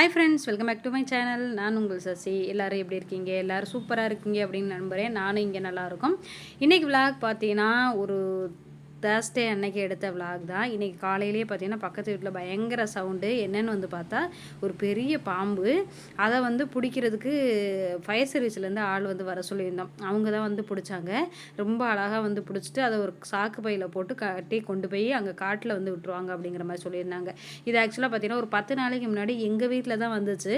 Hi friends welcome back to my channel நான் உங்கள் சசி. எல்லோரும் எப்படி இருக்கீங்க? எல்லோரும் சூப்பராக இருக்கீங்க அப்படின்னு நம்புகிறேன் நானும் இங்கே நல்லாயிருக்கும் இன்றைக்கி விளாக் பார்த்தீங்கன்னா ஒரு தேர்ஸ்டே அன்னைக்கு எடுத்த விளாக் தான். இன்றைக்கி காலையிலேயே பார்த்தீங்கன்னா பக்கத்து வீட்டில் பயங்கர சவுண்டு என்னென்னு வந்து பார்த்தா ஒரு பெரிய பாம்பு. அதை வந்து பிடிக்கிறதுக்கு ஃபயர் சர்வீஸ்லேருந்து ஆள் வந்து வர சொல்லியிருந்தோம். அவங்க தான் வந்து பிடிச்சாங்க. ரொம்ப அழகாக வந்து பிடிச்சிட்டு அதை ஒரு சாக்கு பையில் போட்டு கட்டி கொண்டு போய் அங்கே காட்டில் வந்து விட்டுருவாங்க அப்படிங்கிற மாதிரி சொல்லியிருந்தாங்க. இது ஆக்சுவலாக பார்த்தீங்கன்னா ஒரு பத்து நாளைக்கு முன்னாடி எங்கள் வீட்டில் தான் வந்துச்சு.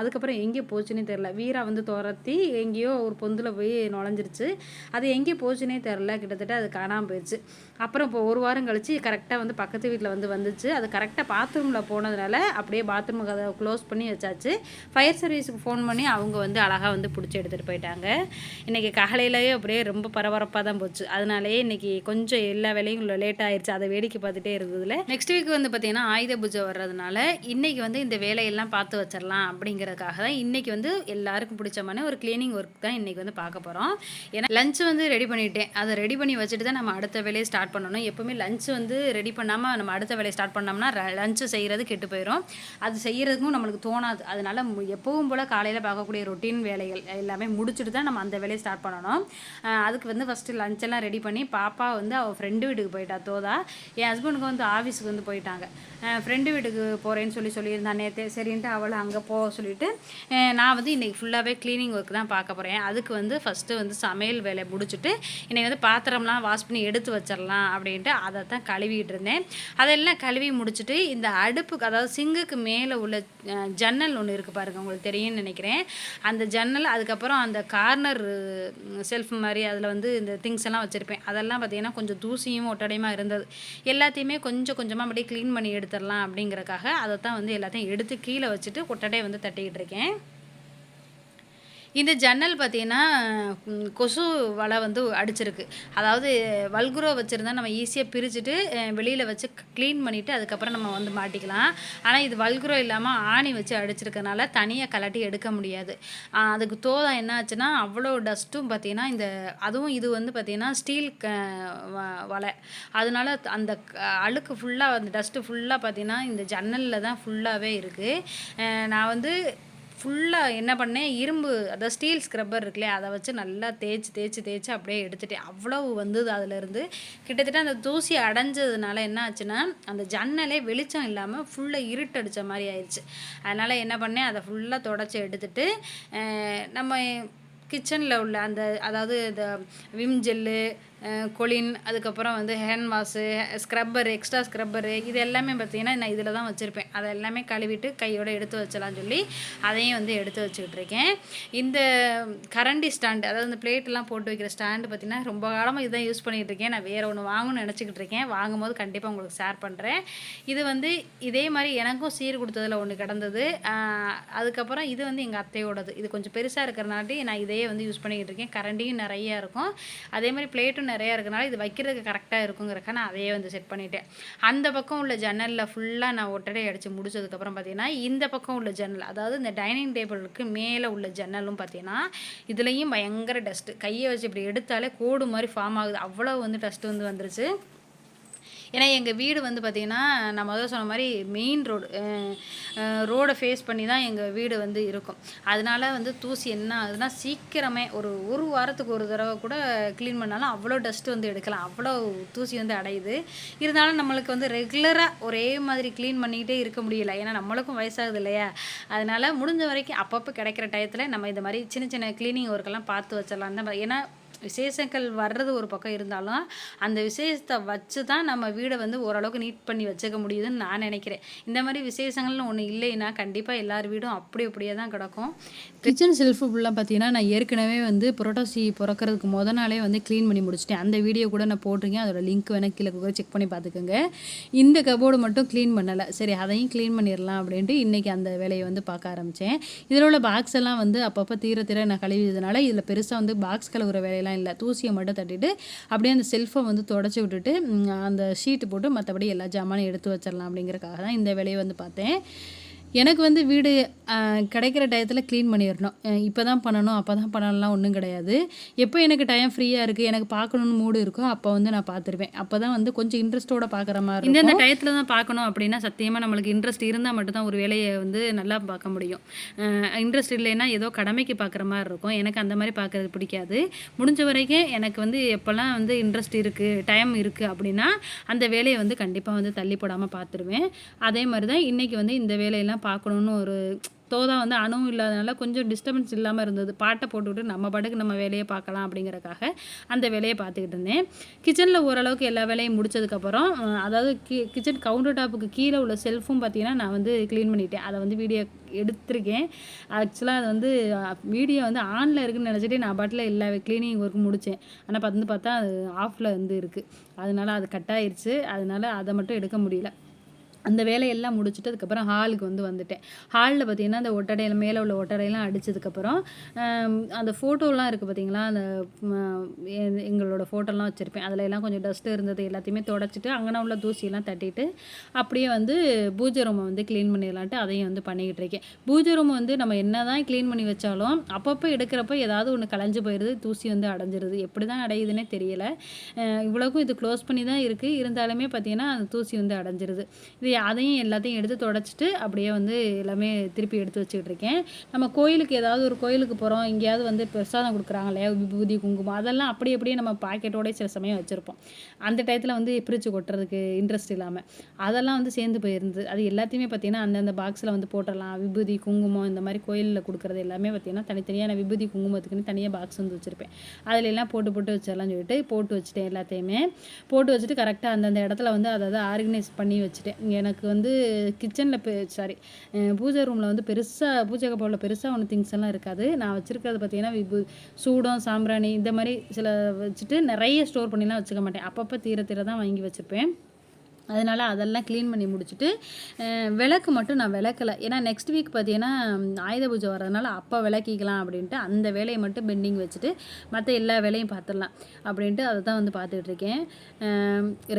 அதுக்கப்புறம் எங்கே போச்சுன்னே தெரில வீரா வந்து துரத்தி எங்கேயோ ஒரு பொந்தில் போய் நுழைஞ்சிருச்சு. அது எங்கே போச்சுன்னே தெரில கிட்டத்தட்ட அது காணாமல் போயிடுச்சு. அப்புறம் இப்போ ஒரு வாரம் கழிச்சு கரெக்டாக வந்து பக்கத்து வீட்டில் வந்து வந்துச்சு. அது கரெக்டாக பாத்ரூமில் போனதுனால அப்படியே பாத்ரூம் கதை க்ளோஸ் பண்ணி வச்சாச்சு. ஃபயர் சர்வீஸுக்கு ஃபோன் பண்ணி அவங்க வந்து அழகாக வந்து பிடிச்சி எடுத்துகிட்டு போயிட்டாங்க. இன்றைக்கி காலையிலேயே அப்படியே ரொம்ப பரபரப்பாக தான் போச்சு. அதனாலேயே இன்றைக்கி கொஞ்சம் எல்லா வேலையும் லேட் ஆயிடுச்சு அதை வேடிக்கை பார்த்துட்டே இருந்ததுல. நெக்ஸ்ட் வீக் வந்து பார்த்திங்கன்னா ஆயுத பூஜை வர்றதுனால இன்றைக்கி வந்து இந்த வேலையெல்லாம் பார்த்து வச்சிடலாம் அப்படிங்கிறதுக்காக தான் இன்றைக்கி வந்து எல்லாருக்கும் பிடிச்ச மாதிரி ஒரு க்ளீனிங் ஒர்க் தான் இன்றைக்கி வந்து பார்க்க போகிறோம் ஏன்னா லஞ்ச் வந்து ரெடி பண்ணிட்டேன். அதை ரெடி பண்ணி வச்சுட்டு தான் நம்ம அடுத்த வேலையை ஸ்டார்ட் பண்ணணும். எப்போவுமே லஞ்ச் வந்து ரெடி பண்ணாமல் நம்ம அடுத்த வேலையை ஸ்டார்ட் பண்ணோம்னா லஞ்சு செய்கிறது கெட்டு போயிடும் அது செய்கிறதுக்கும் நம்மளுக்கு தோணாது. அதனால மு- எப்பவும் போல் காலையில் பார்க்கக்கூடிய ரொட்டீன் வேலைகள் எல்லாமே முடிச்சுட்டு தான் நம்ம அந்த வேலையை ஸ்டார்ட் பண்ணணும். அதுக்கு வந்து ஃபஸ்ட்டு லஞ்செல்லாம் ரெடி பண்ணி பாப்பா வந்து அவள் ஃப்ரெண்டு வீட்டுக்கு போயிட்டா தோதா. என் ஹஸ்பண்டுக்கு வந்து ஆஃபீஸுக்கு வந்து போயிட்டாங்க. ஃப்ரெண்டு வீட்டுக்கு போகிறேன்னு சொல்லி சொல்லியிருந்தான் நேற்று சரின்ட்டு அவளை அங்கே போக சொல்லிட்டு நான் வந்து இன்றைக்கி ஃபுல்லாகவே க்ளீனிங் ஒர்க் தான் பார்க்க போகிறேன் அதுக்கு வந்து ஃபஸ்ட்டு வந்து சமையல் வேலையை முடிச்சுட்டு இன்றைக்கி வந்து பாத்திரம்லாம் வாஷ் பண்ணி எடுத்து வச்சிடலாம் அப்படின்ட்டு அதை தான் கழுவிட்டு இருந்தேன் அதெல்லாம் கழுவி முடிச்சுட்டு இந்த அடுப்புக்கு அதாவது சிங்குக்கு மேலே உள்ள ஜன்னல் ஒன்று இருக்குது பாருங்க உங்களுக்கு தெரியும்னு நினைக்கிறேன். அந்த ஜன்னல் அதுக்கப்புறம் அந்த கார்னர் செல்ஃப் மாதிரி அதில் வந்து இந்த திங்ஸ் எல்லாம் வச்சுருப்பேன். அதெல்லாம் பார்த்தீங்கன்னா கொஞ்சம் தூசியும் ஒட்டடையுமா இருந்தது. எல்லாத்தையுமே கொஞ்சம் கொஞ்சமாக அப்படியே க்ளீன் பண்ணி எடுத்துடலாம் அப்படிங்கிறக்காக அதை தான் வந்து எல்லாத்தையும் எடுத்து கீழே வச்சுட்டு ஒட்டடையை வந்து தட்டிக்கிட்டு இருக்கேன் இந்த ஜன்னல் பார்த்தீங்கன்னா கொசு வலை வந்து அடிச்சிருக்கு. அதாவது வல்குரோ வச்சுருந்தா நம்ம ஈஸியாக பிரிச்சுட்டு வெளியில் வச்சு க்ளீன் பண்ணிவிட்டு அதுக்கப்புறம் நம்ம வந்து மாட்டிக்கலாம். ஆனால் இது வல்குரோ இல்லாமல் ஆணி வச்சு அடிச்சிருக்கனால தனியாக கலட்டி எடுக்க முடியாது. அதுக்கு தோதம் என்ன ஆச்சுன்னா அவ்வளோ டஸ்ட்டும் பார்த்தீங்கன்னா இந்த அதுவும் இது வந்து பார்த்தீங்கன்னா ஸ்டீல் க வ- வலை. அதனால அந்த அழுக்கு ஃபுல்லாக அந்த டஸ்ட்டு ஃபுல்லாக பார்த்தீங்கன்னா இந்த ஜன்னலில் தான் ஃபுல்லாகவே இருக்குது நான் வந்து ஃபுல்லாக என்ன பண்ணேன்? இரும்பு அதாவது ஸ்டீல் ஸ்க்ரப்பர் இருக்குல்லையா அதை வச்சு நல்லா தேய்ச்சி தேய்ச்சி தேய்ச்சி அப்படியே எடுத்துட்டேன். அவ்வளவு வந்தது அதுலேருந்து. கிட்டத்தட்ட அந்த தூசி அடைஞ்சதுனால என்ன ஆச்சுன்னா அந்த ஜன்னலே வெளிச்சம் இல்லாமல் ஃபுல்லாக இருட்டடிச்ச மாதிரி ஆயிடுச்சு அதனால் என்ன பண்ணேன் அதை ஃபுல்லாக தொடச்சி எடுத்துட்டு நம்ம கிச்சனில் உள்ள அந்த அதாவது இந்த விம் ஜெல்லு கொலின் அதுக்கப்புறம் வந்து hand wash scrubber extra scrubber இது எல்லாமே பார்த்தீங்கன்னா நான் இதில் தான் வச்சுருப்பேன். அதை எல்லாமே கழுவிட்டு கையோடு எடுத்து வச்சலாம்னு சொல்லி அதையும் வந்து எடுத்து வச்சுக்கிட்டு இருக்கேன். இந்த கரண்டி ஸ்டாண்டு அதாவது இந்த பிளேட்லாம் போட்டு வைக்கிற ஸ்டாண்டு பார்த்தீங்கன்னா ரொம்ப காலமாக இதுதான் யூஸ் பண்ணிகிட்டு இருக்கேன். நான் வேறு ஒன்று வாங்கணும்னு நினச்சிக்கிட்டு இருக்கேன். வாங்கும்போது கண்டிப்பாக உங்களுக்கு ஷேர் பண்ணுறேன் இது வந்து இதே மாதிரி எனக்கும் சீர் கொடுத்ததில் ஒன்று கிடந்தது. அதுக்கப்புறம் இது வந்து எங்கள் அத்தையோடது. இது கொஞ்சம் பெருசாக இருக்கிறனாட்டி நான் இதையே வந்து யூஸ் பண்ணிக்கிட்டு இருக்கேன். கரண்டியும் நிறையா இருக்கும். அதே மாதிரி பிளேட்டும் நிறையா இருக்கனால இது வைக்கிறதுக்கு கரெக்டாக இருக்குங்கிறக்க நான் அதையே வந்து செட் பண்ணிட்டேன். அந்த பக்கம் உள்ள ஜன்னலில் ஃபுல்லாக நான் ஒட்டடை அடித்து முடிச்சதுக்கப்புறம் பார்த்தீங்கன்னா இந்த பக்கம் உள்ள ஜன்னல் அதாவது இந்த டைனிங் டேபிளுக்கு மேலே உள்ள ஜன்னலும் பார்த்தீங்கன்னா இதுலேயும் பயங்கர டஸ்ட்டு கையை வச்சு இப்படி எடுத்தாலே கோடு மாதிரி ஃபார்ம் ஆகுது. அவ்வளோ வந்து டஸ்ட்டு வந்து வந்துருச்சு. ஏன்னா எங்கள் வீடு வந்து பார்த்திங்கன்னா நான் முதல்ல சொன்ன மாதிரி மெயின் ரோடு ரோடை ஃபேஸ் பண்ணி தான் எங்கள் வீடு வந்து இருக்கும். அதனால வந்து தூசி என்ன ஆகுதுன்னா சீக்கிரமே ஒரு ஒரு வாரத்துக்கு ஒரு தடவை கூட க்ளீன் பண்ணாலும் அவ்வளோ டஸ்ட் வந்து எடுக்கலாம். அவ்வளோ தூசி வந்து அடையுது. இருந்தாலும் நம்மளுக்கு வந்து ரெகுலராக ஒரே மாதிரி க்ளீன் பண்ணிக்கிட்டே இருக்க முடியல. ஏன்னா நம்மளுக்கும் வயசாகுது இல்லையா? அதனால் முடிஞ்ச வரைக்கும் அப்பப்போ கிடைக்கிற டயத்தில் நம்ம இந்த மாதிரி சின்ன சின்ன க்ளீனிங் ஒர்க்கெல்லாம் பார்த்து வச்சிடலாம். தான் ஏன்னா விசேஷங்கள் வர்றது ஒரு பக்கம் இருந்தாலும் அந்த விசேஷத்தை வச்சு தான் நம்ம வீடை வந்து ஓரளவுக்கு நீட் பண்ணி வச்சுக்க முடியுதுன்னு நான் நினைக்கிறேன். இந்த மாதிரி விசேஷங்கள்னு ஒன்று இல்லைன்னா கண்டிப்பாக எல்லார் வீடும் அப்படி அப்படியே தான் கிடக்கும். கிச்சன் செல்ஃபு ஃபுல்லாக பார்த்தீங்கன்னா நான் ஏற்கனவே வந்து புரோட்டாசி பிறக்கிறதுக்கு முத நாளே வந்து க்ளீன் பண்ணி முடிச்சிட்டேன். அந்த வீடியோ கூட நான் போட்டிருக்கேன். அதோட லிங்க் வேணால் கீழே கூட செக் பண்ணி பார்த்துக்கோங்க இந்த கபோர்டு மட்டும் க்ளீன் பண்ணலை. சரி அதையும் க்ளீன் பண்ணிடலாம் அப்படின்ட்டு இன்றைக்கி அந்த வேலையை வந்து பார்க்க ஆரம்பித்தேன் இதில் உள்ள பாக்ஸ் எல்லாம் வந்து அப்பப்போ தீர தீர நான் கழுவியதுனால இதில் பெருசாக வந்து பாக்ஸ் கழுவுற வேலையெல்லாம் இல்லை தூசியை மட்டும் தட்டிட்டு அப்படியே அந்த செல்ஃபை வந்து தொடச்சி விட்டுட்டு அந்த ஷீட்டு போட்டு மற்றபடி எல்லா ஜாமானும் எடுத்து வச்சிடலாம் அப்படிங்கிறக்காக தான் இந்த வேலையை வந்து பார்த்தேன். எனக்கு வந்து வீடு கிடைக்கிற டயத்தில் க்ளீன் பண்ணிடணும். இப்போ தான் பண்ணணும் அப்போ தான் பண்ணலாம் ஒன்றும் கிடையாது. எப்போ எனக்கு டைம் ஃப்ரீயாக இருக்குது எனக்கு பார்க்கணுன்னு மூடு இருக்கோ அப்போ வந்து நான் பார்த்துருவேன். அப்போ தான் வந்து கொஞ்சம் இன்ட்ரெஸ்ட்டோட பார்க்குற மாதிரி இந்தந்த டயத்தில் தான் பார்க்கணும் அப்படின்னா சத்தியமாக நம்மளுக்கு இன்ட்ரெஸ்ட் இருந்தால் மட்டும்தான் ஒரு வேலையை வந்து நல்லா பார்க்க முடியும். இன்ட்ரெஸ்ட் இல்லைன்னா ஏதோ கடமைக்கு பார்க்குற மாதிரி இருக்கும். எனக்கு அந்த மாதிரி பார்க்குறது பிடிக்காது. முடிஞ்ச வரைக்கும் எனக்கு வந்து எப்போல்லாம் வந்து இன்ட்ரெஸ்ட் இருக்குது டைம் இருக்குது அப்படின்னா அந்த வேலையை வந்து கண்டிப்பாக வந்து தள்ளி போடாமல் பார்த்துருவேன். அதே மாதிரி தான் இன்றைக்கி வந்து இந்த வேலையெல்லாம் பார்க்கணுன்னு ஒரு தோதா வந்து அணுவும் இல்லாதனால கொஞ்சம் டிஸ்டர்பன்ஸ் இல்லாமல் இருந்தது. பாட்டை போட்டுவிட்டு நம்ம பாட்டுக்கு நம்ம வேலையை பார்க்கலாம் அப்படிங்கிறக்காக அந்த வேலையை பார்த்துக்கிட்டு இருந்தேன். கிச்சனில் ஓரளவுக்கு எல்லா வேலையும் முடிச்சதுக்கப்புறம் அதாவது கி கிச்சன் கவுண்டர் டாப்புக்கு கீழே உள்ள செல்ஃபும் பார்த்தீங்கன்னா நான் வந்து க்ளீன் பண்ணிட்டேன். அதை வந்து வீடியோ எடுத்திருக்கேன். ஆக்சுவலாக அது வந்து வீடியோ வந்து ஆனில் இருக்குன்னு நினச்சிட்டு நான் பாட்டில் எல்லா க்ளீனிங் ஒர்க்கும் முடித்தேன் ஆனால் பார்த்து பார்த்தா அது ஆஃபில் வந்து இருக்குது அதனால அது கட் ஆயிடுச்சு அதனால அதை மட்டும் எடுக்க முடியல. அந்த வேலையெல்லாம் முடிச்சுட்டு அதுக்கப்புறம் ஹாலுக்கு வந்து வந்துட்டேன். ஹாலில் பார்த்தீங்கன்னா அந்த ஒட்டடையில் மேலே உள்ள ஒட்டடையெல்லாம் அடிச்சதுக்கப்புறம் அந்த ஃபோட்டோலாம் இருக்குது பார்த்தீங்களா? அந்த எங்களோட ஃபோட்டோலாம் வச்சுருப்பேன். அதில் எல்லாம் கொஞ்சம் டஸ்ட் இருந்தது எல்லாத்தையுமே தொடச்சிட்டு அங்கன உள்ள தூசியெல்லாம் தட்டிட்டு அப்படியே வந்து பூஜை ரூமை வந்து க்ளீன் பண்ணிடலான்ட்டு அதையும் வந்து பண்ணிக்கிட்டு இருக்கேன். பூஜை ரூம் வந்து நம்ம என்ன தான் க்ளீன் பண்ணி வச்சாலும் அப்பப்போ எடுக்கிறப்ப ஏதாவது ஒன்று கலைஞ்சு போயிடுது தூசி வந்து அடைஞ்சிருது. எப்படி தான் அடையுதுன்னே தெரியலை. இவ்வளோக்கும் இது க்ளோஸ் பண்ணி தான் இருக்குது இருந்தாலுமே பார்த்தீங்கன்னா அந்த தூசி வந்து அடைஞ்சிருது. இது அதையும் எல்லாத்தையும் எடுத்து தொடச்சிட்டு அப்படியே வந்து எல்லாமே திருப்பி எடுத்து வச்சுக்கிட்டு இருக்கேன் நம்ம கோயிலுக்கு ஏதாவது ஒரு கோயிலுக்கு போகிறோம் எங்கேயாவது வந்து பிரசாதம் கொடுக்குறாங்க இல்லையா? விபூதி குங்குமம் அதெல்லாம் அப்படி அப்படியே நம்ம பாக்கெட்டோட சில சமயம் வச்சுருப்போம். அந்த டயத்தில் வந்து பிரித்து கொட்டுறதுக்கு இன்ட்ரெஸ்ட் இல்லாமல் அதெல்லாம் வந்து சேர்ந்து போயிருந்தது. அது எல்லாத்தையுமே பார்த்திங்கன்னா அந்தந்த பாக்ஸில் வந்து போட்டுடலாம். விபூதி குங்குமம் இந்த மாதிரி கோயிலில் கொடுக்குறது எல்லாமே பார்த்தீங்கன்னா தனித்தனியாக நான் விபூதி குங்குமத்துக்குன்னு தனியாக பாக்ஸ் வந்து வச்சுருப்பேன். அதில் எல்லாம் போட்டு போட்டு வச்சிடலாம் சொல்லிட்டு போட்டு வச்சுட்டேன் எல்லாத்தையுமே. போட்டு வச்சுட்டு கரெக்டாக அந்தந்த இடத்துல வந்து அதை ஆர்கனைஸ் பண்ணி வச்சுட்டேன். எனக்கு வந்து கிச்சனில் சாரி பூஜை ரூமில் வந்து பெருசாக பூஜை கப்போவில் பெருசாக ஒன்று திங்ஸ் எல்லாம் இருக்காது. நான் வச்சுருக்கிறது பார்த்தீங்கன்னா விபு சூடம் சாம்பிராணி இந்த மாதிரி சில வச்சுட்டு நிறைய ஸ்டோர் பண்ணிலாம் வச்சுக்க மாட்டேன். அப்பப்போ தீர தீர தான் வாங்கி வச்சுப்பேன் அதனால் அதெல்லாம் க்ளீன் பண்ணி முடிச்சுட்டு விளக்கு மட்டும் நான் விளக்கலை. ஏன்னா நெக்ஸ்ட் வீக் பார்த்தீங்கன்னா ஆயுத பூஜை வர்றதுனால அப்போ விளக்கிக்கலாம் அப்படின்ட்டு அந்த வேலையை மட்டும் பெண்டிங் வச்சுட்டு மற்ற எல்லா வேலையும் பார்த்துடலாம் அப்படின்ட்டு அதை தான் வந்து பார்த்துக்கிட்டு இருக்கேன்.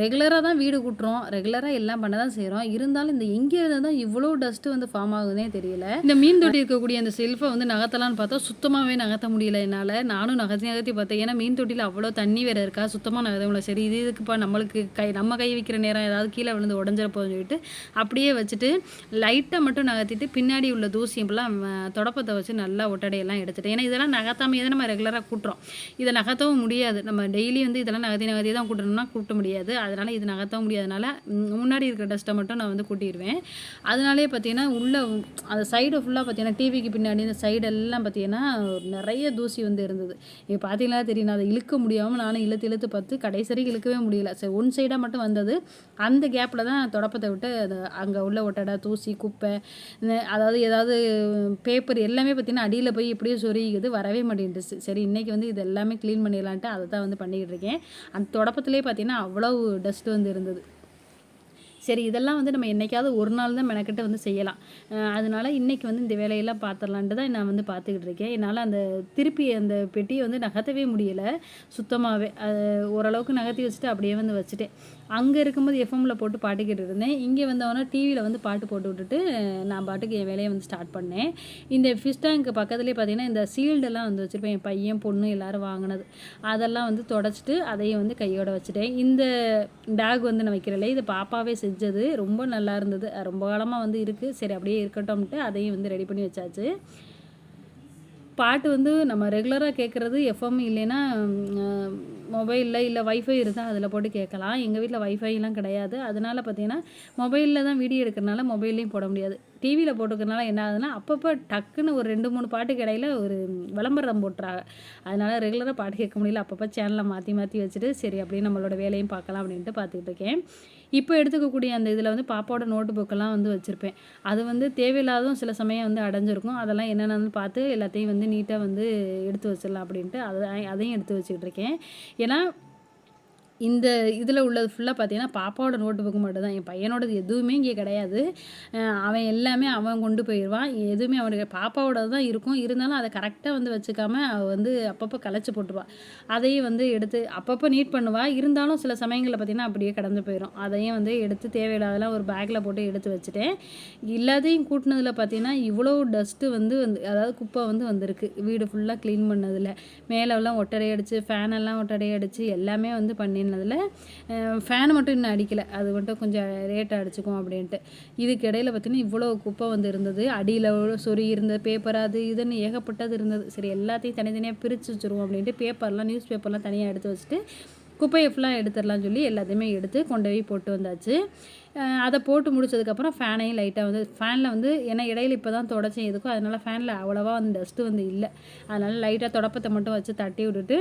ரெகுலராக தான் வீடு கூட்டுறோம். ரெகுலராக எல்லாம் பண்ண தான் செய்கிறோம் இருந்தாலும் இந்த எங்கே இருந்து தான் இவ்வளோ டஸ்ட்டு வந்து ஃபார்ம் ஆகுதுன்னே தெரியல. இந்த மீன் தொட்டி இருக்கக்கூடிய அந்த செல்ஃபை வந்து நகர்த்தலாம்னு பார்த்தா சுத்தமாகவே நகர்த்த முடியல என்னால். நானும் நகர்த்தி நகர்த்தி பார்த்தேன். ஏன்னா மீன் தொட்டியில் அவ்வளோ தண்ணி வேறு இருக்கா? சுத்தமாக நகர்த்த முடியல. சரி இது இதுக்குப்பா நம்மளுக்கு கை நம்ம கை வைக்கிற நேரம் ஏதாவது கீழே விழுந்து உடஞ்சிட போகுதுன்னு சொல்லிட்டு அப்படியே வச்சுட்டு லைட்டை மட்டும் நகர்த்திட்டு பின்னாடி உள்ள தூசியெல்லாம் தொடப்பத்தை வச்சு நல்லா ஒட்டடையெல்லாம் எடுத்துட்டேன் ஏன்னா இதெல்லாம் நகர்த்தாமையே தான் நம்ம ரெகுலராக கூட்டுறோம். இதை நகர்த்தவும் முடியாது. நம்ம டெய்லி வந்து இதெல்லாம் நகர்த்தி நகர்த்தி தான் கூட்டணும்னா கூட்ட முடியாது. அதனால் இது நகர்த்தவும் முடியாதனால முன்னாடி இருக்கிற டஸ்ட்டை மட்டும் நான் வந்து கூட்டிடுவேன் அதனாலே பார்த்தீங்கன்னா உள்ள அந்த சைடு ஃபுல்லாக பார்த்தீங்கன்னா டிவிக்கு பின்னாடி இந்த சைடு எல்லாம் பார்த்தீங்கன்னா நிறைய தூசி வந்து இருந்தது. இப்போ பார்த்தீங்களா தெரியும். அதை இழுக்க முடியாமல் நானும் இழுத்து இழுத்து பார்த்து கடைசி வரைக்கும் இழுக்கவே முடியல. சரி ஒன் சைடாக மட்டும் வந்தது. அந்த கேப்பில் தான் தொடப்பத்தை விட்டு அது அங்கே உள்ள ஒட்டடை தூசி குப்பை அதாவது ஏதாவது பேப்பர் எல்லாமே பார்த்தீங்கன்னா அடியில் போய் இப்படியே சொருகிக்குது வரவே மாட்டேன்ட்டு சரி இன்றைக்கி வந்து இது எல்லாமே க்ளீன் பண்ணிடலான்ட்டு அதை தான் வந்து பண்ணிக்கிட்டு இருக்கேன். அந்த தொடப்பத்துலேயே பார்த்தீங்கன்னா அவ்வளவு டஸ்ட் வந்து இருந்தது. சரி இதெல்லாம் வந்து நம்ம என்னைக்காவது ஒரு நாள் தான் மெனக்கிட்ட வந்து செய்யலாம். அதனால் இன்றைக்கி வந்து இந்த வேலையெல்லாம் பார்த்துடலான்ட்டு தான் நான் வந்து பார்த்துக்கிட்டு இருக்கேன். என்னால் அந்த திருப்பி அந்த பெட்டியை வந்து நகர்த்தவே முடியலை. சுத்தமாகவே ஓரளவுக்கு நகர்த்தி வச்சுட்டு அப்படியே வந்து வச்சுட்டேன். அங்கே இருக்கும்போது எஃப்எம்மில் போட்டு பாட்டு இருந்தேன். இங்கே வந்தவொடனே டிவியில் வந்து பாட்டு போட்டு விட்டுட்டு நான் பாட்டுக்கு என் வேலையை வந்து ஸ்டார்ட் பண்ணேன். இந்த ஃபிஷ் டேங்க் பக்கத்துலேயே பார்த்தீங்கன்னா இந்த சீல்டெல்லாம் வந்து வச்சுருப்பேன். என் பையன் பொண்ணு எல்லாரும் வாங்கினது. அதெல்லாம் வந்து தொடச்சிட்டு அதையும் வந்து கையோட வச்சுட்டேன். இந்த பேக் வந்து நான் வைக்கிறல இது பாப்பாவே செஞ்சது. ரொம்ப நல்லா இருந்தது. ரொம்ப காலமாக வந்து இருக்குது சரி அப்படியே இருக்கட்டும்ட்டு அதையும் வந்து ரெடி பண்ணி வச்சாச்சு. பாட்டு வந்து நம்ம ரெகுலராக கேட்குறது எஃப்எம் இல்லைன்னா மொபைலில் இல்லை வைஃபை இருந்தால் அதில் போட்டு கேட்கலாம் எங்கள் வீட்டில் வைஃபைலாம் கிடையாது. அதனால் பார்த்தீங்கன்னா மொபைலில் தான் வீடியோ எடுக்கிறனால மொபைல்லையும் போட முடியாது. டிவியில் போட்டுக்கிறதுனால என்ன ஆகுதுன்னா அப்பப்போ டக்குன்னு ஒரு ரெண்டு மூணு பாட்டுக்கு இடையில ஒரு விளம்பரம் போட்டுறாங்க. அதனால் ரெகுலராக பாட்டு கேட்க முடியல. அப்பப்போ சேனலை மாற்றி மாற்றி வச்சுட்டு சரி அப்படியே நம்மளோட வேலையும் பார்க்கலாம் அப்படின்ட்டு பார்த்துக்கிட்டு இருக்கேன். இப்போ எடுத்துக்கக்கூடிய அந்த இதில் வந்து பாப்பாவோட நோட்டு புக்கெல்லாம் வந்து வச்சுருப்பேன். அது வந்து தேவையில்லாதும் சில சமயம் வந்து அடைஞ்சிருக்கும். அதெல்லாம் என்னென்னு பார்த்து எல்லாத்தையும் வந்து நீட்டாக வந்து எடுத்து வச்சிடலாம் அப்படின்ட்டு அதை அதையும் எடுத்து வச்சுக்கிட்டு இருக்கேன். ஏன்னா இந்த இதில் உள்ளது ஃபுல்லாக பார்த்தீங்கன்னா பாப்பாவோட நோட்டு புக்கு மட்டும் தான் என் பையனோடது எதுவுமே இங்கே கிடையாது. அவன் எல்லாமே அவன் கொண்டு போயிடுவான். எதுவுமே அவனுக்கு பாப்பாவோட தான் இருக்கும். இருந்தாலும் அதை கரெக்டாக வந்து வச்சுக்காம அவள் வந்து அப்பப்போ கலைச்சி போட்டுருவாள் அதையும் வந்து எடுத்து அப்பப்போ நீட் பண்ணுவாள் இருந்தாலும் சில சமயங்களில் பார்த்தீங்கன்னா அப்படியே கடந்து போயிடும். அதையும் வந்து எடுத்து தேவையில்லாதெல்லாம் ஒரு பேக்கில் போட்டு எடுத்து வச்சுட்டேன். எல்லாத்தையும் கூட்டினதில் பார்த்தீங்கன்னா இவ்வளோ டஸ்ட்டு வந்து வந்து அதாவது குப்பை வந்து வந்திருக்கு. வீடு ஃபுல்லாக க்ளீன் பண்ணதில். மேலெல்லாம் ஒட்டடை அடித்து ஃபேனெல்லாம் ஒட்டடை அடித்து எல்லாமே வந்து ஆனதில் ஃபேன் மட்டும் இன்னும் அடிக்கலை. அது மட்டும் கொஞ்சம் ரேட்டாக அடிச்சுக்கும் அப்படின்ட்டு. இதுக்கு இடையில பார்த்தீங்கன்னா இவ்வளோ குப்பை வந்து இருந்தது. அடியில் சொறி இருந்தது பேப்பர் அது இதுன்னு ஏகப்பட்டது இருந்தது. சரி எல்லாத்தையும் தனித்தனியாக பிரித்து வச்சுருவோம் அப்படின்ட்டு பேப்பர்லாம் நியூஸ் பேப்பர்லாம் தனியாக எடுத்து வச்சுட்டு குப்பையை ஃபுல்லாக எடுத்துடலாம் சொல்லி எல்லாத்தையுமே எடுத்து கொண்டு போய் போட்டு வந்தாச்சு. அதை போட்டு முடிச்சதுக்கப்புறம் ஃபேனையும் லைட்டாக வந்து ஃபேனில் வந்து ஏன்னா இடையில இப்போ தான் தொடச்சேன் எதுக்கும் அதனால் ஃபேனில் அவ்வளோவா வந்து டஸ்ட்டு வந்து இல்லை. அதனால் லைட்டாக தொடப்பத்தை மட்டும் வச்சு தட்டி விட்டுட்டு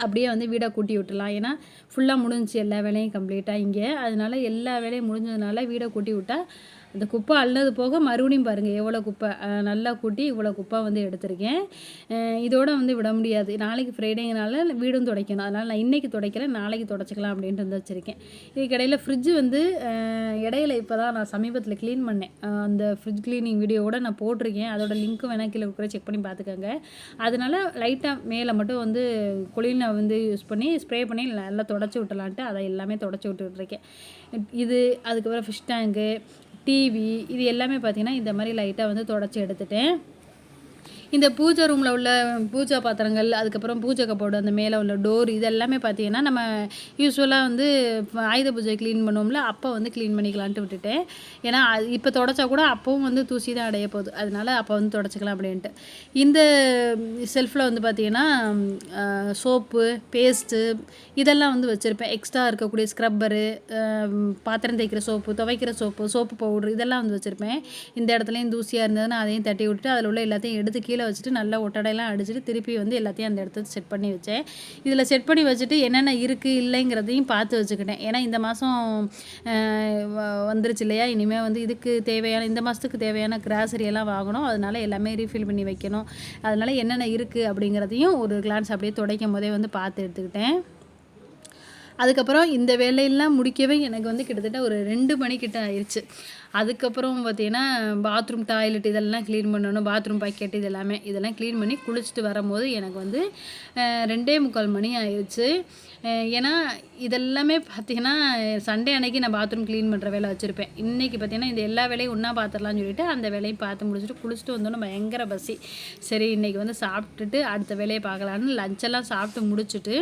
அப்படியே வந்து வீடை கூட்டி விட்டுலாம் ஏன்னா ஃபுல்லாக முடிஞ்சிச்சு எல்லா வேலையும் கம்ப்ளீட்டாக இங்கே. அதனால எல்லா வேலையும் முடிஞ்சதுனால வீடை கூட்டி விட்டால் அந்த குப்பை அள்ளது போக மறுபடியும் பாருங்கள் எவ்வளோ குப்பை நல்லா கூட்டி இவ்வளோ குப்பை வந்து எடுத்திருக்கேன். இதோட வந்து விட முடியாது. நாளைக்கு ஃப்ரைடேங்கனால வீடும் துடைக்கணும். அதனால் நான் இன்றைக்கி துடைக்கல நாளைக்கு துடைச்சிக்கலாம் அப்படின்ட்டு வந்து வச்சுருக்கேன். இதுக்கிடையில் ஃப்ரிட்ஜு வந்து இடையில இப்போ தான் நான் சமீபத்தில் க்ளீன் பண்ணேன். அந்த ஃப்ரிட்ஜ் க்ளீனிங் வீடியோவோட நான் போட்டிருக்கேன். அதோட லிங்க்கும் வேணால் கீழே கூட செக் பண்ணி பார்த்துக்கோங்க அதனால் லைட்டாக மேலே மட்டும் வந்து குளிர்னை வந்து யூஸ் பண்ணி ஸ்ப்ரே பண்ணி நல்லா தொடச்சி விட்டலான்ட்டு அதை எல்லாமே தொடச்சி விட்டுட்ருக்கேன் இது அதுக்கப்புறம் ஃபிஷ் டேங்கு டிவி இது எல்லாமே பார்த்திங்கன்னா இந்த மாதிரி லைட்டாக வந்து தொடச்சி எடுத்துட்டேன். இந்த பூஜை ரூமில் உள்ள பூஜா பாத்திரங்கள் அதுக்கப்புறம் பூஜை கப்போர்டு அந்த மேலே உள்ள டோர் இதெல்லாமே பார்த்தீங்கன்னா நம்ம யூஸ்வலாக வந்து ஆயுத பூஜை க்ளீன் பண்ணுவோம்ல அப்போ வந்து க்ளீன் பண்ணிக்கலான்ட்டு விட்டுட்டேன். ஏன்னா அது இப்போ தொடச்சா கூட அப்பவும் வந்து தூசி தான் அடைய போகுது. அதனால் அப்போ வந்து தொடச்சிக்கலாம் அப்படின்ட்டு. இந்த செல்ஃபில் வந்து பார்த்தீங்கன்னா சோப்பு பேஸ்ட்டு இதெல்லாம் வந்து வச்சுருப்பேன். எக்ஸ்ட்ரா இருக்கக்கூடிய ஸ்க்ரப்பரு பாத்திரம் தேய்க்கிற சோப்பு துவைக்கிற சோப்பு சோப்பு பவுட்ரு இதெல்லாம் வந்து வச்சுருப்பேன். இந்த இடத்துலையும் தூசியாக இருந்ததுன்னா அதையும் தட்டி விட்டுட்டு அதில் உள்ள எல்லாத்தையும் எடுத்து கீழே வச்சுட்டு நல்லா ஒட்டடையெல்லாம் அடிச்சுட்டு திருப்பி வந்து எல்லாத்தையும் அந்த இடத்துல செட் பண்ணி வச்சேன். இதில் செட் பண்ணி வச்சுட்டு என்னென்ன இருக்குது இல்லைங்கிறதையும் பார்த்து வச்சுக்கிட்டேன். ஏன்னா இந்த மாதம் வந்துருச்சு இல்லையா? இனிமேல் வந்து இதுக்கு தேவையான இந்த மாதத்துக்கு தேவையான கிராசரி எல்லாம் வாங்கணும். அதனால எல்லாமே ரீஃபில் பண்ணி வைக்கணும். அதனால என்னென்ன இருக்குது அப்படிங்கிறதையும் ஒரு கிளான்ஸ் அப்படியே துடைக்கும் போதே வந்து பார்த்து எடுத்துக்கிட்டேன். அதுக்கப்புறம் இந்த வேலையெல்லாம் முடிக்கவே எனக்கு வந்து கிட்டத்தட்ட ஒரு ரெண்டு மணிக்கிட்ட ஆயிடுச்சு அதுக்கப்புறம் பார்த்தீங்கன்னா பாத்ரூம் டாய்லெட் இதெல்லாம் க்ளீன் பண்ணணும் பாத்ரூம் பாக்கெட் இது எல்லாமே இதெல்லாம் க்ளீன் பண்ணி குளிச்சுட்டு வரும்போது எனக்கு வந்து ரெண்டே முக்கால் மணி ஆயிடுச்சு ஏன்னா இதெல்லாமே பார்த்தீங்கன்னா சண்டே அன்னைக்கு நான் பாத்ரூம் க்ளீன் பண்ணுற வேலை வச்சுருப்பேன். இன்றைக்கி பார்த்தீங்கன்னா இந்த எல்லா வேலையும் ஒன்றா பார்த்துடலாம்னு சொல்லிட்டு அந்த வேலையும் பார்த்து முடிச்சுட்டு குளிச்சுட்டு வந்தோன்னே பயங்கர பசி. சரி இன்றைக்கி வந்து சாப்பிட்டுட்டு அடுத்த வேலையை பார்க்கலான்னு லஞ்செல்லாம் சாப்பிட்டு முடிச்சுட்டு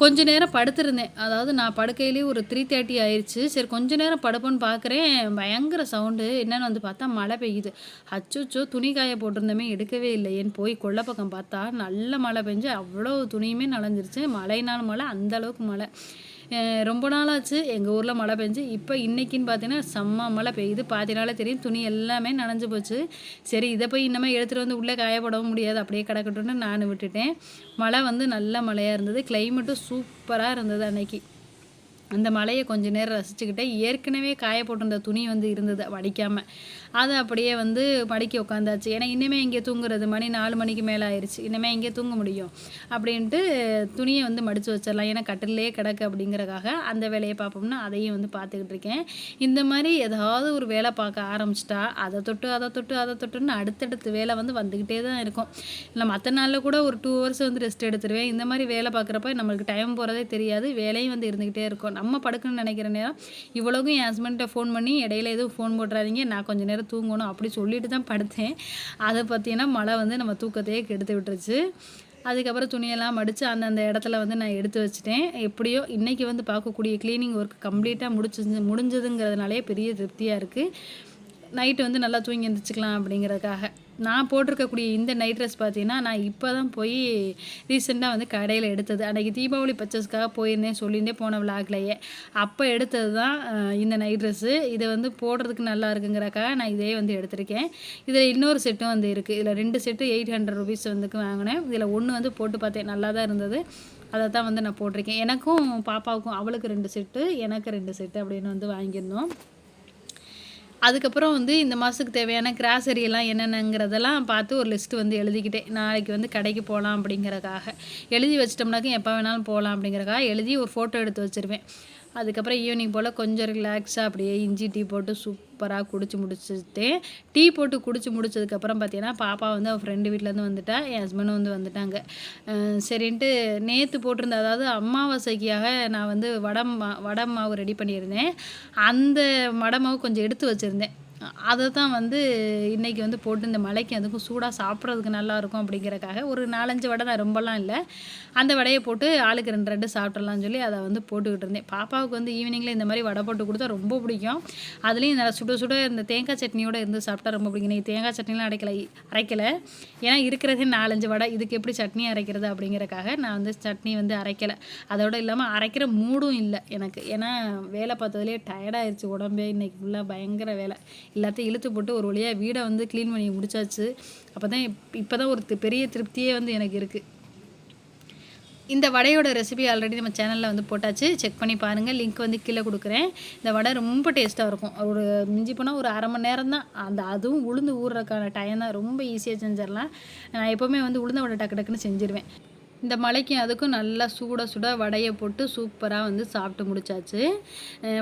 கொஞ்ச நேரம் படுத்திருந்தேன். அதாவது நான் படுக்கையிலேயே ஒரு த்ரீ தேர்ட்டி ஆயிடுச்சு சரி கொஞ்ச நேரம் படுப்போன்னு பார்க்குறேன் பயங்கர சவுண்டு என்னென்னு வந்து பார்த்தா மழை பெய்யுது. அச்சோச்சோ துணி காய போட்டிருந்தமே எடுக்கவே இல்லையேன்னு போய் கொல்லை பக்கம் பார்த்தா நல்ல மழை பெஞ்சு அவ்வளோ துணியுமே நனைஞ்சிருச்சு. மழைனாலும் மழை அந்த அளவுக்கு மழை. ரொம்ப நாளாச்சு. எங்கள் ஊரில் மழை பெஞ்சு. இப்போ இன்றைக்கின்னு பார்த்தீங்கன்னா செம்ம மழை பெய்யுது. பாத்தினாலே தெரியும். துணி எல்லாமே நனைஞ்சு போச்சு. சரி இதை போய் இன்னமே எடுத்துகிட்டு வந்து உள்ளே காயப்படவும் முடியாது. அப்படியே கிடக்கட்டும்னு நான் விட்டுட்டேன். மழை வந்து நல்ல மழையாக இருந்தது. கிளைமேட்டும் சூப்பராக இருந்தது அன்னைக்கு. அந்த மழையை கொஞ்சம் நேரம் ரசிச்சுக்கிட்டே ஏற்கனவே காய போட்டிருந்த துணி வந்து இருந்தது. வடிக்காமல் அதை அப்படியே வந்து படிக்க உட்காந்தாச்சு ஏன்னா இனிமே இங்கே தூங்குறது மணி நாலு மணிக்கு மேலே ஆயிடுச்சு இனிமே இங்கே தூங்க முடியும். அப்படின்ட்டு துணியை வந்து மடித்து வச்சிடலாம். ஏன்னா கட்டிலே கிடக்கு அப்படிங்கிறக்காக அந்த வேலையை பார்ப்போம்னா அதையும் வந்து பார்த்துக்கிட்டு இருக்கேன். இந்த மாதிரி ஏதாவது ஒரு வேலை பார்க்க ஆரம்பிச்சிட்டா அதை தொட்டு அதை தொட்டு அதை தொட்டுன்னு அடுத்தடுத்து வேலை வந்து வந்துக்கிட்டே தான் இருக்கும். இல்லை மற்ற நாளில் கூட ஒரு டூ ஹவர்ஸ் வந்து ரெஸ்ட் எடுத்துருவேன். இந்த மாதிரி வேலை பார்க்குறப்ப நம்மளுக்கு டைம் போகிறதே தெரியாது. வேலையும் வந்து இருந்துக்கிட்டே இருக்கும். நம்ம படுக்கணும்னு நினைக்கிற நேரம் இவ்வளோக்கும் என் ஹஸ்பண்ட்டை ஃபோன் பண்ணி இடையில எதுவும் ஃபோன் போட்டுறாதீங்க. நான் கொஞ்சம் நேரம் தூங்கணும் அப்படி சொல்லிட்டு தான் படுத்தேன். அதை பார்த்தீங்கன்னா மழை வந்து நம்ம தூக்கத்தையே கெடுத்து விட்டுருச்சு. அதுக்கப்புறம் துணியெல்லாம் மடித்து அந்தந்த இடத்துல வந்து நான் எடுத்து வச்சுட்டேன். எப்படியோ இன்றைக்கி வந்து பார்க்கக்கூடிய க்ளீனிங் ஒர்க் கம்ப்ளீட்டாக முடிச்சு முடிஞ்சதுங்கிறதுனாலே பெரிய திருப்தியாக இருக்குது நைட்டு வந்து நல்லா தூங்கி எழுந்திரிச்சிக்கலாம் அப்படிங்கிறதுக்காக. நான் போட்டிருக்கக்கூடிய இந்த நைட் ட்ரெஸ் பார்த்தீங்கன்னா நான் இப்போ தான் போய் ரீசெண்டாக வந்து கடையில் எடுத்தது. அன்றைக்கி தீபாவளி பர்ச்சேஸ்க்காக போயிருந்தேன் சொல்லியிருந்தே போன விளாக்லையே அப்போ எடுத்தது தான் இந்த நைட் ட்ரெஸ்ஸு இதை வந்து போடுறதுக்கு நல்லா இருக்குங்கிறக்காக நான் இதே வந்து எடுத்திருக்கேன். இதில் இன்னொரு செட்டும் வந்து இருக்குது இதில் ரெண்டு செட்டு எயிட் ஹண்ட்ரட் ருபீஸ் வந்துக்கு வாங்கினேன். இதில் ஒன்று வந்து போட்டு பார்த்தேன் நல்லா தான் இருந்தது. அதை தான் வந்து நான் போட்டிருக்கேன். எனக்கும் பாப்பாவுக்கும் அவளுக்கு ரெண்டு செட்டு எனக்கு ரெண்டு செட்டு அப்படின்னு வந்து வாங்கியிருந்தோம். அதுக்கப்புறம் வந்து இந்த மாதத்துக்கு தேவையான கிராசரி எல்லாம் என்னென்னங்கிறதெல்லாம் பார்த்து ஒரு லிஸ்ட்டு வந்து எழுதிக்கிட்டேன். நாளைக்கு வந்து கடைக்கு போகலாம் அப்படிங்கிறக்காக எழுதி வச்சிட்டோம்னாக்க எப்போ வேணாலும் போகலாம் அப்படிங்கிறக்காக எழுதி ஒரு ஃபோட்டோ எடுத்து வச்சுருவேன். அதுக்கப்புறம் ஈவினிங் போல் கொஞ்சம் ரிலாக்ஸாக அப்படியே இஞ்சி டீ போட்டு சூப்பராக குடிச்சு முடிச்சுட்டேன் டீ போட்டு குடிச்சு முடிச்சதுக்கப்புறம் பார்த்தீங்கன்னா பாப்பா வந்து அவன் ஃப்ரெண்டு வீட்டிலேருந்து வந்துட்டா என் ஹஸ்பண்டும் வந்து வந்துட்டாங்க. சரின்ட்டு நேற்று போட்டிருந்த அதாவது அமாவாசைக்காக நான் வந்து வடம் மா வடை மாவு ரெடி பண்ணியிருந்தேன். அந்த வடை மாவு கொஞ்சம் எடுத்து வச்சுருந்தேன். அதை தான் வந்து இன்றைக்கி வந்து போட்டு இந்த மலைக்கு அதுக்கும் சூடாக சாப்பிட்றதுக்கு நல்லாயிருக்கும் அப்படிங்கிறக்காக ஒரு நாலஞ்சு வடை தான் ரொம்பலாம் இல்லை. அந்த வடையை போட்டு ஆளுக்கு ரெண்டு ரெண்டு சாப்பிட்றலாம்னு சொல்லி அதை வந்து போட்டுக்கிட்டு இருந்தேன். பாப்பாவுக்கு வந்து ஈவினிங்கில் இந்த மாதிரி வடை போட்டு கொடுத்தா ரொம்ப பிடிக்கும். அதுலேயும் நல்லா சுட சுட இந்த தேங்காய் சட்னியோட இருந்து சாப்பிட்டா ரொம்ப பிடிக்கும். நீங்கள் தேங்காய் சட்னிலாம் அரைக்கலை அரைக்கலை. ஏன்னா இருக்கிறதே நாலஞ்சு வடை இதுக்கு எப்படி சட்னி அரைக்கிறது அப்படிங்கிறக்காக நான் வந்து சட்னி வந்து அரைக்கலை. அதோட இல்லாமல் அரைக்கிற மூடும் இல்லை எனக்கு. ஏன்னா வேலை பார்த்ததுலேயே டயர்டாயிருச்சு உடம்பே. இன்றைக்கி ஃபுல்லாக பயங்கர வேலை. எல்லாத்தையும் இழுத்து போட்டு ஒரு வழியாக வீடை வந்து க்ளீன் பண்ணி முடிச்சாச்சு. அப்போ தான் இப்போ தான் ஒரு பெரிய திருப்தியே வந்து எனக்கு இருக்குது இந்த வடையோட ரெசிபி ஆல்ரெடி நம்ம சேனலில் வந்து போட்டாச்சு. செக் பண்ணி பாருங்கள் லிங்க் வந்து கீழே கொடுக்குறேன். இந்த வடை ரொம்ப டேஸ்ட்டாக இருக்கும். ஒரு மிஞ்சி போனால் ஒரு அரை மணி நேரம் தான். அந்த அதுவும் உளுந்து ஊறுறதுக்கான டைம் தான். ரொம்ப ஈஸியாக செஞ்சிடலாம். நான் எப்போவுமே வந்து உளுந்த வடை டக்கு டக்குன்னு செஞ்சிருவேன். இந்த மலைக்கும் அதுக்கும் நல்லா சூட சுட வடையை போட்டு சூப்பராக வந்து சாப்பிட்டு முடிச்சாச்சு.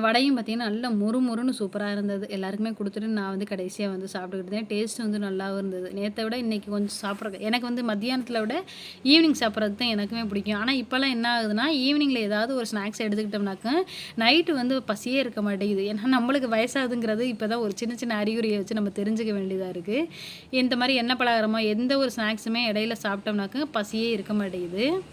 வடையும் பார்த்திங்கன்னா நல்லா மொறு மொறுன்னு சூப்பராக இருந்தது. எல்லாருக்குமே கொடுத்துட்டு நான் வந்து கடைசியாக வந்து சாப்பிட்டுக்கிட்டு இருந்தேன். டேஸ்ட் வந்து நல்லாவும் இருந்தது. நேற்றை விட இன்றைக்கி கொஞ்சம் சாப்பிட்றது எனக்கு வந்து மத்தியானத்தில் விட ஈவினிங் சாப்பிட்றது தான் எனக்குமே பிடிக்கும். ஆனால் இப்போல்லாம் என்ன ஆகுதுன்னா ஈவினிங்கில் ஏதாவது ஒரு ஸ்நாக்ஸ் எடுத்துக்கிட்டோம்னாக்க நைட்டு வந்து பசியே இருக்க மாட்டேங்குது. ஏன்னா நம்மளுக்கு வயசாகுதுங்கிறது இப்போ தான் ஒரு சின்ன சின்ன அறிகுறியை வச்சு நம்ம தெரிஞ்சுக்க வேண்டியதாக இருக்குது இந்த மாதிரி எண்ணெய் பலகாரமோ எந்த ஒரு ஸ்நாக்ஸுமே இடையில சாப்பிட்டோம்னாக்க பசியே இருக்க மாட்டேங்குது.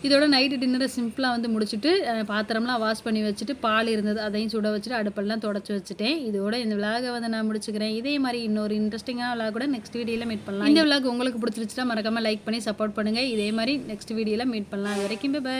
இதோட நைட்டு டின்னரை சிம்பிளாக வந்து முடிச்சுட்டு பாத்திரம்லாம் வாஷ் பண்ணி வச்சுட்டு பால் இருந்தது அதையும் சுட வச்சுட்டு அடுப்பெல்லாம் தொடச்சி வச்சுட்டேன். இதோட இந்த விலாகை வந்து நான் முடிச்சுக்கிறேன். இதே மாதிரி இன்னொரு இன்ட்ரெஸ்டிங்கான விலாக கூட நெக்ஸ்ட் வீடியோவில் மீட் பண்ணலாம். இந்த விலாக் உங்களுக்கு பிடிச்சிருச்சுன்னா மறக்காமல் லைக் பண்ணி சப்போர்ட் பண்ணுங்கள் இதே மாதிரி நெக்ஸ்ட் வீடியோவில் மீட் பண்ணலாம். அது வரைக்கும் பை